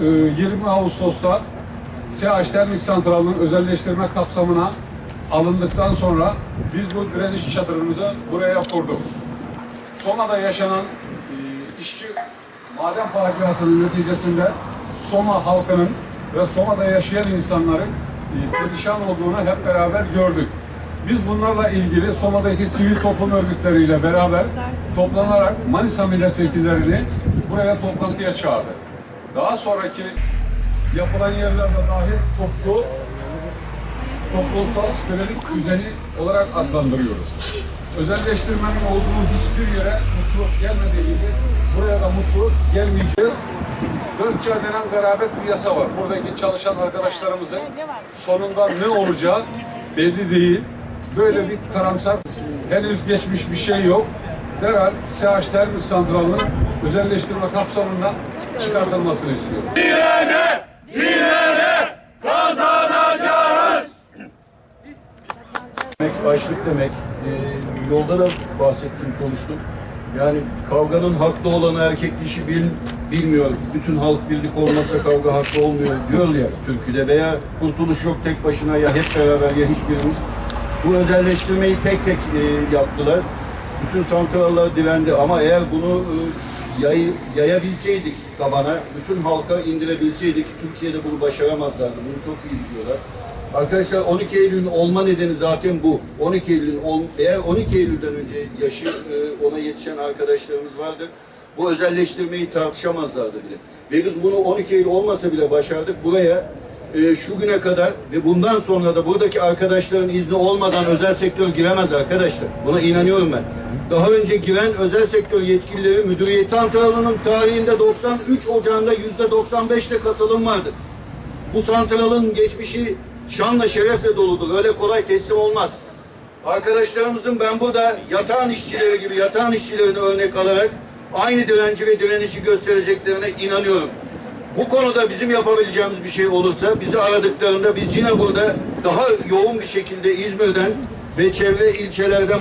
Ee, 20 Ağustos'ta SH Termik Santralı'nın özelleştirme kapsamına alındıktan sonra biz bu direniş çadırımızı buraya kurduk. Soma'da yaşanan e, işçi maden faciasının neticesinde Soma halkının ve Soma'da yaşayan insanların e, perişan olduğunu hep beraber gördük. Biz bunlarla ilgili Soma'daki sivil toplum örgütleriyle beraber toplanarak Manisa milletvekillerini buraya toplantıya çağırdık. Daha sonraki yapılan yerlerde dahil toplu toplumsal kölelik düzeni olarak adlandırıyoruz. Özelleştirmenin olduğu hiçbir yere mutluluk gelmediği gibi buraya da mutluluk gelmeyeceği dört çağ denen garabet bir yasa var. Buradaki çalışan arkadaşlarımızın sonunda ne olacağı belli değil. Böyle bir karamsar henüz geçmiş bir şey yok. Derhal SH Termik Santralı'nın özelleştirme kapsamından çıkartılmasını istiyorum. demek, açlık demek. Ee, yolda da bahsettiğim konuştum. Yani kavganın haklı olanı erkek dişi bil, bilmiyor. Bütün halk birlik olmazsa kavga haklı olmuyor diyor ya türküde veya kurtuluş yok tek başına ya hep beraber ya hiçbirimiz. Bu özelleştirmeyi tek tek e, yaptılar. Bütün santrallar direndi ama eğer bunu e, yay, yayabilseydik tabana, bütün halka indirebilseydik Türkiye'de bunu başaramazlardı. Bunu çok iyi biliyorlar. Arkadaşlar 12 Eylül'ün olma nedeni zaten bu. 12 Eylül'ün eğer 12 Eylül'den önce yaşı e, ona yetişen arkadaşlarımız vardır. Bu özelleştirmeyi tartışamazlardı bile. Ve biz bunu 12 Eylül olmasa bile başardık. Buraya e, şu güne kadar ve bundan sonra da buradaki arkadaşların izni olmadan özel sektör giremez arkadaşlar. Buna inanıyorum ben. Daha önce giren özel sektör yetkilileri müdüriyeti Antalya'nın tarihinde 93 Ocağı'nda %95'te katılım vardı. Bu santralın geçmişi şanla şerefle doludur. Öyle kolay teslim olmaz. Arkadaşlarımızın ben burada yatağın işçileri gibi yatağın işçilerini örnek alarak aynı direnci ve direnişi göstereceklerine inanıyorum. Bu konuda bizim yapabileceğimiz bir şey olursa bizi aradıklarında biz yine burada daha yoğun bir şekilde İzmir'den ve çevre ilçelerden